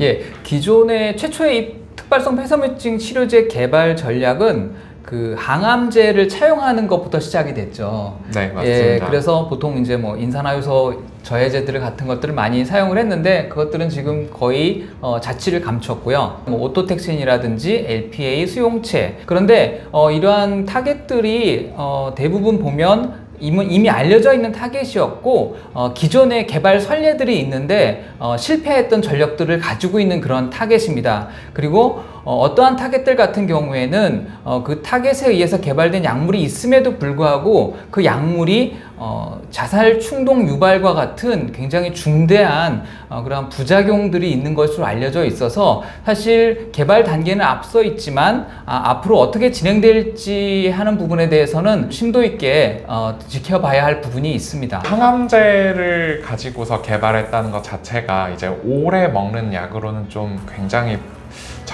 예, 기존의 최초의 이 특발성 폐섬유증 치료제 개발 전략은 그 항암제를 차용하는 것부터 시작이 됐죠. 네, 맞습니다. 예, 그래서 보통 이제 뭐 인산화효소 저해제들 같은 것들을 많이 사용을 했는데 그것들은 지금 거의 어, 자치를 감췄고요. 뭐 오토텍신이라든지 LPA 수용체. 그런데 어, 이러한 타겟들이 어, 대부분 보면 이미, 알려져 있는 타겟이었고 어, 기존의 개발 선례들이 있는데 어, 실패했던 전력들을 가지고 있는 그런 타겟입니다. 그리고 어, 떠한 타겟들 같은 경우에는 어, 그 타겟에 의해서 개발된 약물이 있음에도 불구하고 그 약물이 어, 자살 충동 유발과 같은 굉장히 중대한 어, 그런 부작용들이 있는 것으로 알려져 있어서 사실 개발 단계는 앞서 있지만 아, 앞으로 어떻게 진행될지 하는 부분에 대해서는 심도 있게 어, 지켜봐야 할 부분이 있습니다. 항암제를 가지고서 개발했다는 것 자체가 이제 오래 먹는 약으로는 좀 굉장히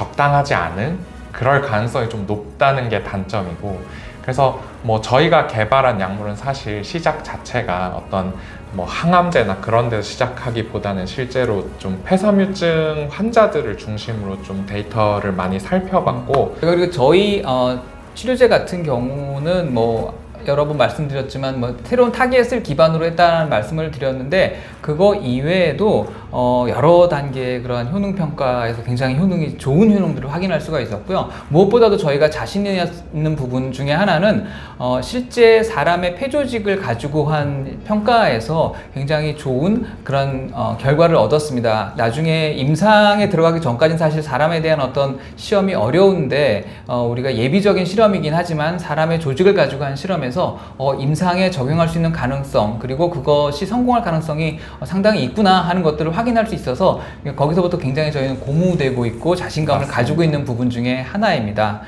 적당하지 않은 그럴 가능성이 좀 높다는 게 단점이고 그래서 뭐 저희가 개발한 약물은 사실 시작 자체가 어떤 뭐 항암제나 그런 데서 시작하기보다는 실제로 좀 폐섬유증 환자들을 중심으로 좀 데이터를 많이 살펴봤고 그리고 저희 어, 치료제 같은 경우는 뭐 여러 번 말씀드렸지만 뭐 새로운 타겟을 기반으로 했다는 말씀을 드렸는데 그거 이외에도 어, 여러 단계의 그러한 효능 평가에서 굉장히 효능이 좋은 효능들을 확인할 수가 있었고요. 무엇보다도 저희가 자신 있는 부분 중에 하나는 어, 실제 사람의 폐조직을 가지고 한 평가에서 굉장히 좋은 그런 어, 결과를 얻었습니다. 나중에 임상에 들어가기 전까지는 사실 사람에 대한 어떤 시험이 어려운데 어, 우리가 예비적인 실험이긴 하지만 사람의 조직을 가지고 한 실험에 서 어, 임상에 적용할 수 있는 가능성 그리고 그것이 성공할 가능성이 어, 상당히 있구나 하는 것들을 확인할 수 있어서 거기서부터 굉장히 저희는 고무되고 있고 자신감을 맞습니다. 가지고 있는 부분 중에 하나입니다.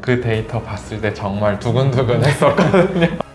그 데이터 봤을 때 정말 두근두근 했었거든요.